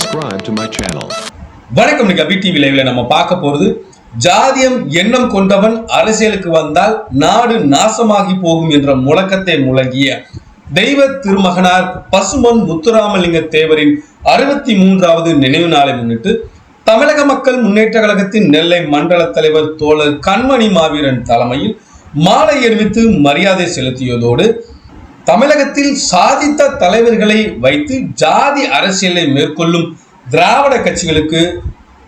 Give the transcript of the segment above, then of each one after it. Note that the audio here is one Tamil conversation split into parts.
subscribe to my channel. வணக்கம் நீங்க அபி டிவி லைவ்ல நம்ம பார்க்க போறது ஜாதியம் எண்ணம் கொண்டவன் அரசியலுக்கு வந்தால் நாடு நாசமாகி போகும் என்ற முழக்கத்தை முழங்கிய தெய்வ திருமகனார் பசுமன் முத்துராமலிங்க தேவரின் அறுபத்தி மூன்றாவது நினைவு நாளை முன்னிட்டு தமிழக மக்கள் முன்னேற்ற கழகத்தின் நெல்லை மண்டல தலைவர் தோழர் கண்மணி மாவீரன் தலைமையில் மாலை அணிவித்து மரியாதை செலுத்தியதோடு தமிழகத்தில் சாதித்த தலைவர்களை வைத்து ஜாதி அரசியலை மேற்கொள்ளும் திராவிட கட்சிகளுக்கு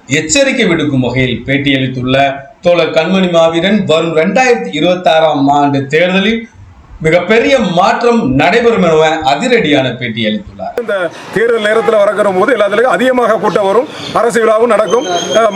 எச்சரிக்கை விடுக்கும் வகையில் பேட்டியளித்துள்ள தோழர் கண்மணி மாவீரன் வரும் இரண்டாயிரத்தி இருபத்தி ஆறாம் ஆண்டு தேர்தலில் மிகப்பெரிய மாற்றம் நடைபெறும் என அதிரடியான பேட்டி அளித்துள்ளார். இந்த தேர்தல் நேரத்தில் வரக்கிற போது எல்லாத்துலயும் அதிகமாக கூட்டம் வரும். அரசு விழாவும் நடக்கும்.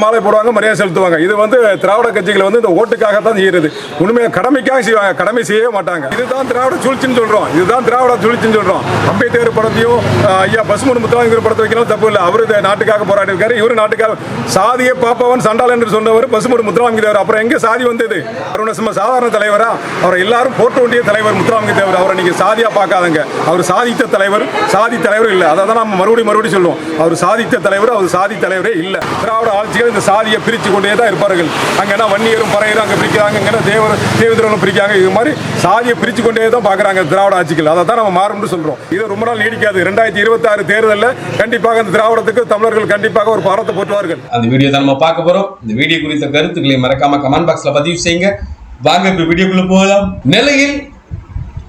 மாலை போடுவாங்க மரியாதை செலுத்துவாங்க. இது வந்து திராவிட கட்சிகள் வந்து இந்த ஓட்டுக்காக தான் செய்யறது. உண்மையாக கடமைக்காக செய்வாங்க. கடமை செய்யவே மாட்டாங்க. இதுதான் திராவிட சூழ்ச்சின்னு சொல்றோம். இதுதான் திராவிட சூழ்ச்சின்னு சொல்றோம். அம்பேத்கர் படத்தையும் ஐயா பசுமன் முத்துராமலிங்க படத்தை வைக்கணும் தப்பு இல்லை. அவரு நாட்டுக்காக போராடி இருக்காரு இவரு நாட்டுக்காக சாதியை பாப்பாவன் சண்டால் என்று சொன்னவர் பசுமன் முத்துராமலிங்க அப்புறம் எங்க சாதி வந்தது? அருணசிம்ம சாதாரண தலைவரா? அவர் எல்லாரும் போட்ட வேண்டிய தலைவர் முத்துராமலிங்க தேவர் அவரை நீங்கள் சாதியாக பார்க்காதங்க. அவர் சாதித்த தலைவர் சாதி தலைவர் இல்லை. அதை தான் நம்ம மறுபடியும் மறுபடியும் சொல்லுவோம். அவர் சாதித்த தலைவர் அவர் சாதி தலைவரே இல்லை. திராவிட ஆட்சிகள் இந்த சாதியை பிரித்து கொண்டே தான் இருப்பார்கள். அங்கன்னா வன்னியரும் பறையரும் அங்கே பிரிக்கிறாங்க இங்கே தேவர் தேவேந்திரனும் பிரிக்காங்க இது மாதிரி சாதியை பிரித்து கொண்டே தான் பார்க்குறாங்க திராவிட ஆட்சிகள். அதை தான் நம்ம மாறும்னு சொல்கிறோம் இது ரொம்ப நாள் நீடிக்காது. ரெண்டாயிரத்தி இருபத்தாறு தேர்தலில் கண்டிப்பாக அந்த திராவிடத்துக்கு தமிழர்கள் கண்டிப்பாக ஒரு பாரத்தை போட்டுவார்கள் அந்த வீடியோ தான் நம்ம பார்க்க போகிறோம் இந்த வீடியோ குறித்த கருத்துக்களை மறக்காம கமெண்ட் பாக்ஸில் பதிவு செய்யுங்க. வாங்க இப்போ வீடியோக்குள்ளே போகலாம். நிலையில்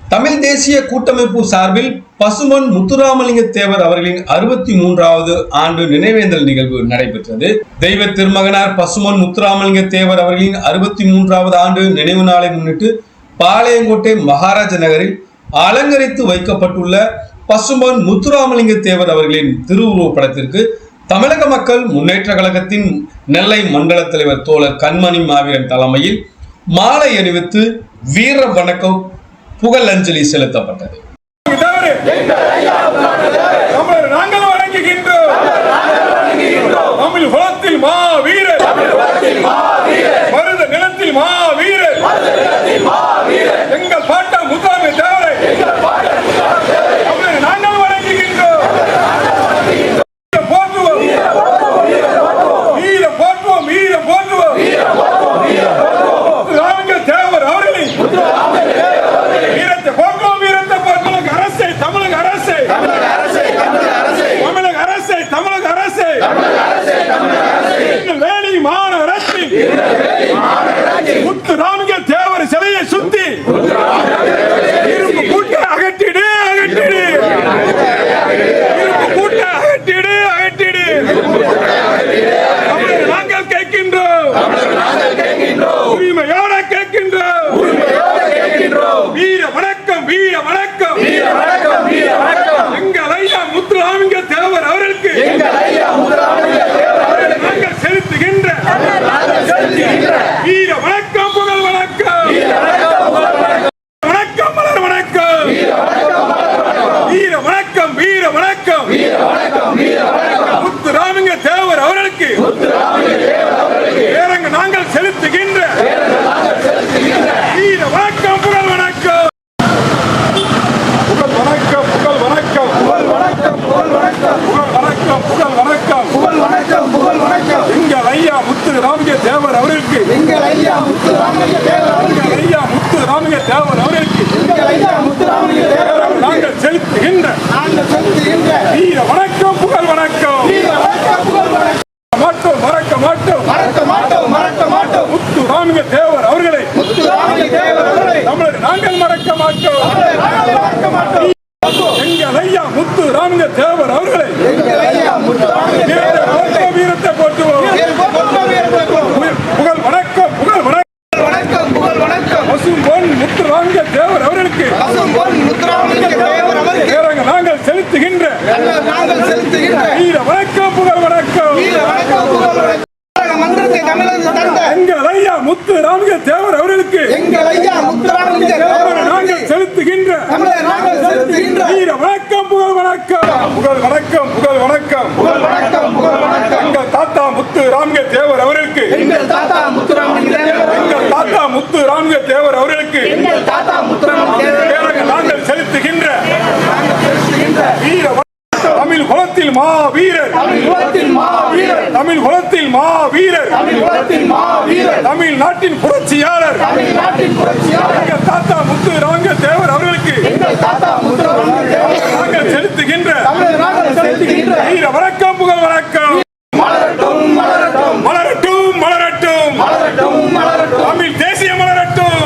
தமிழ் தேசிய கூட்டமைப்பு சார்பில் பசுமன் முத்துராமலிங்க தேவர் அவர்களின் அறுபத்தி மூன்றாவது ஆண்டு நினைவேந்தல் நிகழ்வு நடைபெற்றது. தெய்வ திருமகனார் பசுமன் முத்துராமலிங்க தேவர் அவர்களின் அறுபத்தி மூன்றாவது ஆண்டு நினைவு நாளை முன்னிட்டு பாளையங்கோட்டை மகாராஜ நகரில் அலங்கரித்து வைக்கப்பட்டுள்ள பசுமன் முத்துராமலிங்க தேவர் அவர்களின் திருவுருவ படத்திற்கு தமிழக மக்கள் முன்னேற்ற கழகத்தின் நெல்லை மண்டல தலைவர் தோழர் கண்மணி மாவீரன் தலைமையில் மாலை அணிவித்து வீர வணக்கம் புகழஞ்சலி செலுத்தப்பட்டது. தவறு. தமிழர் நாங்கள் வணங்குகின்றோம். தமிழ் குலத்தில் மா வீரர் மருத நிலத்தில் மா வீரர் ஒதுக்கீடு வணக்கம் பசும் பொன் முத்து ராமலிங்க தேவர் அவர்களுக்கு. தேவர் அவர்களுக்கு. நாங்கள் செலுத்துகின்ற நாங்கள் செலுத்துகின்ற வீர வணக்கம் புகழ் வணக்கம். வீர வணக்கம் புகழ் வணக்கம். மந்திரத்தை தமிழக தந்த எங்கள் ஐயா முத்து ராமலிங்க தேவர் அவர்களுக்கு. எங்கள் ஐயா முத்துராமலிங்க தேவர் நாங்கள் செலுத்துகின்ற நாங்கள் செலுத்துகின்ற வீர வணக்கம் புகழ் வணக்கம் புகழ் வணக்கம் புகழ் வணக்கம் புகழ் வணக்கம் புகழ் வணக்கம் எங்கள் தாத்தா முத்து ராமலிங்க தேவர் அவர்களுக்கு எங்கள் தாத்தா முத்துராமலிங்க தேவர் எங்கள் தாத்தா முத்து ராமலிங்க தேவர் அவர்களுக்கு எங்கள் தாத்தா முத்துராமலிங்க தேவர் வேறங்க நாங்கள் செலுத்துகின்ற நாங்கள் செலுத்துகின்ற வீர வணக்கம் தமிழ் குலத்தில் குலத்தில் மா வீரர் தமிழ் குலத்தின் மா வீரர் தமிழ் குலத்தில் மா வீரர் தமிழ் நாட்டின் புரட்சியாளர். எங்கள் தாத்தா முத்து ராங்க தேவர் அவர்களுக்கு நாங்கள் செலுத்துகின்ற வீர வணக்கம் புகழ் வணக்கம். மலரட்டும் மலரட்டும். தமிழ் தேசிய மலரட்டும்.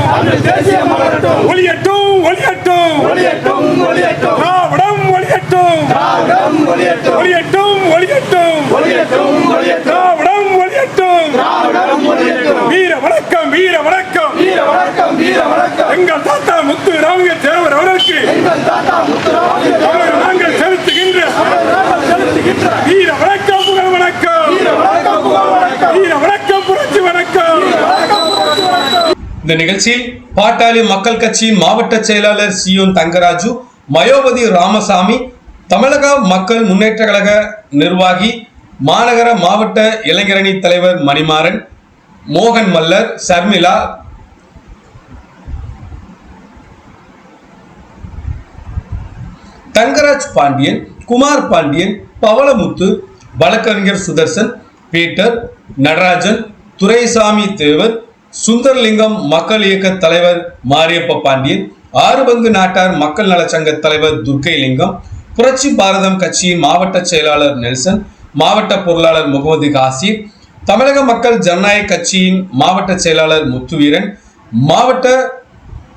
தேசிய மலரட்டும். ஒளியட்டும் ஒளியட்டும். ஒளியட்டும் ஒளியட்டும். திராவிடம் ஒளியட்டும். ஒளியட்டும் ஒளியட்டும். ஒளியட்டும் ஒளியட்டும் ஒளியட்டும் திராவிடம் ஒளியட்டும் திராவிடம் ஒளியட்டும் வீர வணக்கம் வீர வணக்கம் வீர வணக்கம் வீர வணக்கம் எங்கள் தாத்தா முத்து ராமலிங்க தேவர் அவர்களுக்கு எங்கள் தாத்தா முத்துராமலிங்க தேவர் அவர் நாங்கள் செலுத்துகின்ற நாங்கள் செலுத்துகின்ற வீர வணக்கம் புகழ் வணக்கம் வீர வணக்கம் புகழ் வணக்கம் வீர வணக்கம் புரட்சி வணக்கம் வணக்கம் புரட்சி வணக்கம் இந்த நிகழ்ச்சியில் பாட்டாளி மக்கள் கட்சியின் மாவட்ட செயலாளர் சியோன் தங்கராஜு மயோபதி ராமசாமி தமிழக மக்கள் முன்னேற்ற கழக நிர்வாகி மாநகர மாவட்ட இளைஞரணி தலைவர் மணிமாறன் மோகன் மல்லர் சர்மிளா தங்கராஜ் பாண்டியன் குமார் பாண்டியன் பவளமுத்து வழக்கறிஞர் சுதர்சன் பீட்டர் நடராஜன் துரைசாமி தேவர் சுந்தர்லிங்கம் மக்கள் இயக்க தலைவர் மாரியப்ப பாண்டியன் ஆறு பங்கு நாட்டார் மக்கள் நலச்சங்க தலைவர் துர்க்கைலிங்கம் புரட்சி பாரதம் கட்சியின் மாவட்ட செயலாளர் நெல்சன் மாவட்ட பொருளாளர் முகமது காசிர் தமிழக மக்கள் ஜனநாயக கட்சியின் மாவட்ட செயலாளர் முத்துவீரன் மாவட்ட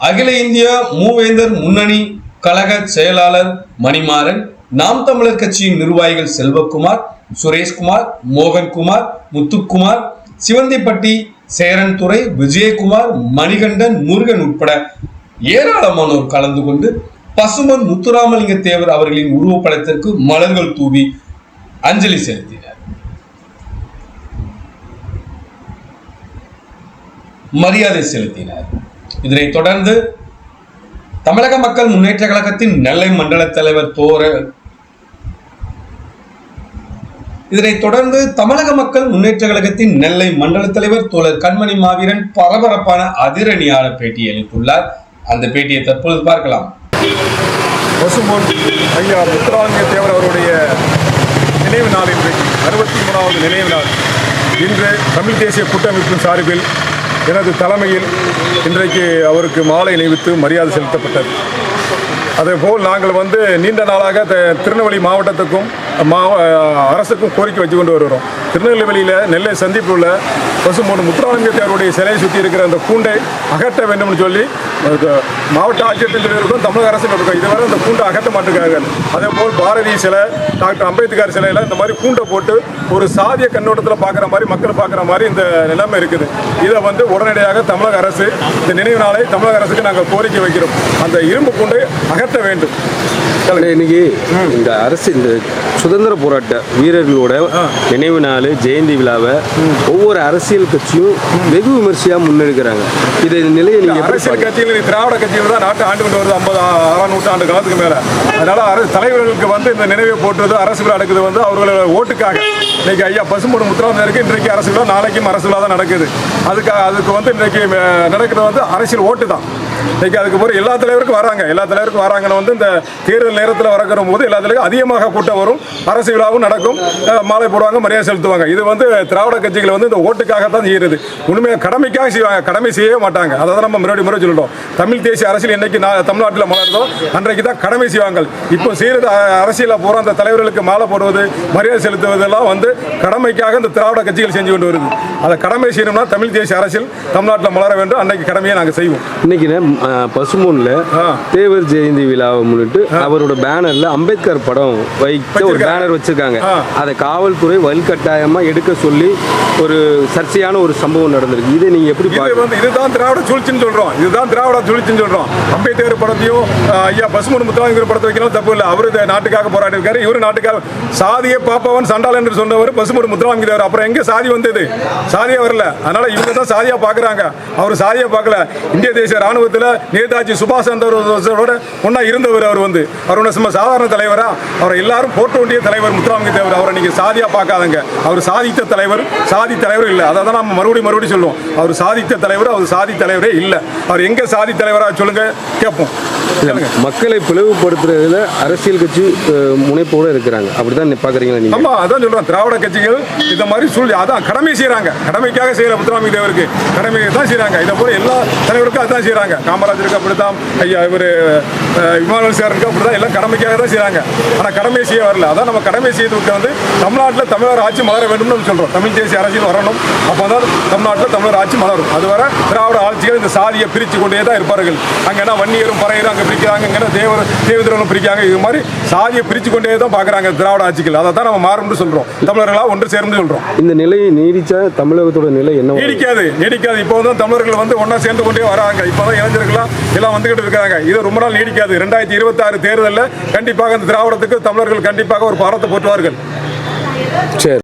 அகில இந்திய மூவேந்தர் முன்னணி கழக செயலாளர் மணிமாறன் நாம் தமிழர் கட்சியின் நிர்வாகிகள் செல்வகுமார் சுரேஷ்குமார் மோகன்குமார் முத்துக்குமார் சிவந்திப்பட்டி சேரன்துறை விஜயகுமார் மணிகண்டன் முருகன் உட்பட ஏராளமானோர் கலந்து கொண்டு பசுமன் முத்துராமலிங்க தேவர் அவர்களின் உருவப்படத்திற்கு மலர்கள் தூவி அஞ்சலி செலுத்தினர். மரியாதை செலுத்தினர். இதனைத் தொடர்ந்து தமிழக மக்கள் முன்னேற்ற கழகத்தின் நெல்லை மண்டல தலைவர் தோர இதனைத் தொடர்ந்து தமிழக மக்கள் முன்னேற்ற கழகத்தின் நெல்லை மண்டல தலைவர் தோழர் கண்மணி மாவீரன் பரபரப்பான அதிரணியான பேட்டி அளித்துள்ளார். அந்த பேட்டியை தற்பொழுது பார்க்கலாம். பசும்பொன் ஐயா முத்துராமலிங்க தேவர் அவருடைய நினைவு நாள் இன்றைக்கு அறுபத்தி மூணாவது நினைவு நாள். இன்று தமிழ் தேசிய கூட்டமைப்பின் சார்பில் எனது தலைமையில் இன்றைக்கு அவருக்கு மாலை அணிவித்து மரியாதை செலுத்தப்பட்டது. அதேபோல் நாங்கள் வந்து நீண்ட நாளாக த- திருநெல்வேலி மாவட்டத்துக்கும் அரசுக்கும் கோரிக்கை வச்சு கொண்டு வருகிறோம். திருநெல்வேலியில் நெல்லை சந்திப்பில் உள்ள பசும்பொன் முத்துராமலிங்க தேவருடைய சிலையை சுற்றி இருக்கிற அந்த கூண்டை அகற்ற வேண்டும்னு சொல்லி மாவட்ட ஆட்சியர்கள் இருக்கும் தமிழக அரசு இருக்கும் இதுவரை அந்த கூண்டை அகற்ற மாட்டேங்கிறார்கள் அதே போல் பாரதி சிலை டாக்டர் அம்பேத்கர் சிலையில் இந்த மாதிரி கூண்டை போட்டு ஒரு சாதிய கண்ணோட்டத்தில் பார்க்குற மாதிரி மக்கள் பார்க்குற மாதிரி இந்த நிலைமை இருக்குது. இதை வந்து உடனடியாக தமிழக அரசு இந்த நினைவு நாளை தமிழக அரசுக்கு நாங்கள் கோரிக்கை வைக்கிறோம். அந்த இரும்பு கூண்டை அகற்ற வேண்டும். இன்னைக்கு இந்த அரசு இந்த சுதந்திர போராட்ட வீரர்களோட நினைவு நாள் ஜெயந்தி விழாவை ஒவ்வொரு அரசியல் கட்சியும் வெகு விமர்சையா முன்னெடுக்கிறாங்க. இதை நிலையை நீங்க எப்படி அரசியல் இது திராவிட கட்சிகள் தான் நாட்டை ஆண்டு கொண்டு வருது ஐம்பது ஆறாம் நூற்றாண்டு காலத்துக்கு மேல. அதனால அரசு தலைவர்களுக்கு வந்து இந்த நினைவை போட்டுறது அரசு விழா நடக்குது வந்து அவர்களோட ஓட்டுக்காக. இன்னைக்கு ஐயா பசும்பொன் முத்துராமலிங்கருக்கு இன்றைக்கு அரசு விழா நாளைக்கும் அரசு விழா தான் நடக்குது. அதுக்காக அதுக்கு வந்து இன்றைக்கு நடக்கிறது வந்து அரசியல் ஓட்டு தான். இன்னைக்கு அதுக்கு எல்லா தலைவருக்கும் வராங்க. எல்லா தலைவருக்கும் வராங்கன்னு வந்து இந்த தேர்தல் நேரத்தில் வரக்கிற போது எல்லா தலைவருக்கும் அதிகமாக கூட்டம் வரும். அரசு விழாவும் நடக்கும். மாலை போடுவாங்க மரியாதை செலுத்துவாங்க. இது வந்து திராவிட கட்சிகள் வந்து இந்த ஓட்டுக்காக தான் செய்யறது. உண்மையாக கடமைக்காக செய்வாங்க. கடமை செய்யவே மாட்டாங்க. அதை தான் நம்ம முன்னாடி முறை சொல்லிட்டோம். தமிழ் தேசிய அரசியல் என்னைக்கு தமிழ்நாட்டில் மலர்ந்தோ அன்றைக்கு தான் கடமை செய்வாங்க. இப்போ செய்கிறது அரசியலில் போகிற அந்த தலைவர்களுக்கு மாலை போடுவது மரியாதை செலுத்துவதெல்லாம் வந்து கடமைக்காக இந்த திராவிட கட்சிகள் செஞ்சு கொண்டு வருது. அதை கடமை செய்யணும்னா தமிழ் தேசிய அரசியல் தமிழ்நாட்டில் மலர வேண்டும். அன்னைக்கு கடமையை நாங்கள் செய்வோம். இன்னைக்கு ஆ. தேவர் ஜெயந்தி விழாவை முன்னிட்டு அவரோட பேனர்ல அம்பேத்கர் படம் வைக்க ஒரு. பேனர் வச்சிருக்காங்க. அதை காவல்துறை வலுக்கட்டாயமா எடுக்க சொல்லி ஒரு சர்ச்சையான ஒரு சம்பவம் நடந்திருக்கு. இதை நீங்க எப்படி வந்து இதுதான் திராவிட சூழ்ச்சின்னு சொல்றோம். இதுதான் திராவிட சூழ்ச்சின்னு சொல்றோம். அம்பேத்கர் படத்தையும் ஐயா பசுமன் முத்துராமலிங்க படத்தை வைக்கணும் தப்பு இல்லை. அவரு நாட்டுக்காக போராடி இருக்காரு. இவரு நாட்டுக்காக சாதியை பாப்பவன் சண்டாளன் என்று சொன்னவர் பசுமன் முத்துராமலிங்க அப்புறம் எங்க சாதி வந்தது? சாதியா வரல. அதனால இவங்க தான் சாதியா பாக்குறாங்க அவர் சாதியா பார்க்கல. இந்திய தேசிய ராணுவத்தில் காலத்துல நேதாஜி சுபாஷ் சந்திரோட ஒன்னா இருந்தவர் அவர் வந்து. அவர் சும்மா சாதாரண தலைவரா? அவரை எல்லாரும் போட்ட வேண்டிய தலைவர் முத்துராமலிங்க தேவர் அவரை நீங்க சாதியா பார்க்காதங்க. அவர் சாதித்த தலைவர் சாதி தலைவர் இல்லை. அதை தான் நம்ம மறுபடியும் மறுபடியும் சொல்லுவோம். அவர் சாதித்த தலைவர் அவர் சாதி தலைவரே இல்லை. அவர் எங்க சாதி தலைவரா சொல்லுங்க கேட்போம் மக்களை பிளவுபடுத்துறதுல அரசியல் கட்சி முனைப்போட இருக்கிறாங்க. அப்படிதான் பாக்குறீங்களா நீங்க? ஆமா அதான் சொல்றேன். திராவிட கட்சிகள் இந்த மாதிரி சூழ்நிலை அதான் கடமை செய்யறாங்க கடமைக்காக செய்யற முத்துராமலிங்க தேவருக்கு கடமையை தான் செய்யறாங்க இதை போல எல்லா தலைவருக்கும் அதான் செய்யறாங்க காமராஜருக்கு அப்படித்தான். ஐயா இவர் விமானல் சாருக்கு அப்படிதான் எல்லாம் கடமைக்காக தான் செய்யறாங்க ஆனா கடமை செய்ய வரல. அதான் நம்ம கடமை செய்ததுக்கு வந்து தமிழ்நாட்டில் தமிழர் ஆட்சி மலர வேண்டும்னு சொல்றோம். தமிழ் தேசிய அரசியல் வரணும். அப்போதான் தமிழ்நாட்டில் தமிழர் ஆட்சி மலரும். அதுவரை திராவிட ஆட்சிகள் இந்த சாதியை பிரித்து கொண்டே தான் இருப்பார்கள். அங்கன்னா வன்னியரும் பறையரும் அங்கே பிரிக்கிறாங்க இங்கே தேவர் தேவேந்திரனும் பிரிக்காங்க இது மாதிரி சாதியை பிரித்து கொண்டே தான் பார்க்குறாங்க திராவிட ஆட்சிகள். அதை தான் நம்ம மாறும்னு சொல்றோம். தமிழர்களாக ஒன்று சேர்ந்து சொல்றோம். இந்த நிலையை நீடிச்சா தமிழகத்தோட நிலை என்ன நீடிக்காது நீடிக்காது. இப்போ தான் தமிழர்கள் வந்து ஒன்றா சேர்ந்து கொண்டே வராங்க. இப்போ தான் இளைஞர்கள்லாம் எல்லாம் வந்துகிட்டு இருக்காங்க. இது ரொம்ப நாள் நீடிக்காது. ரெண்டாயிரத்தி இருபத்தாறு தேர்தலில் கண்டிப்பாக இந்த திராவிடத்துக்கு தமிழர்கள் கண்டிப்பாக ஒரு பாரத்தை போற்றுவார்கள். சரி.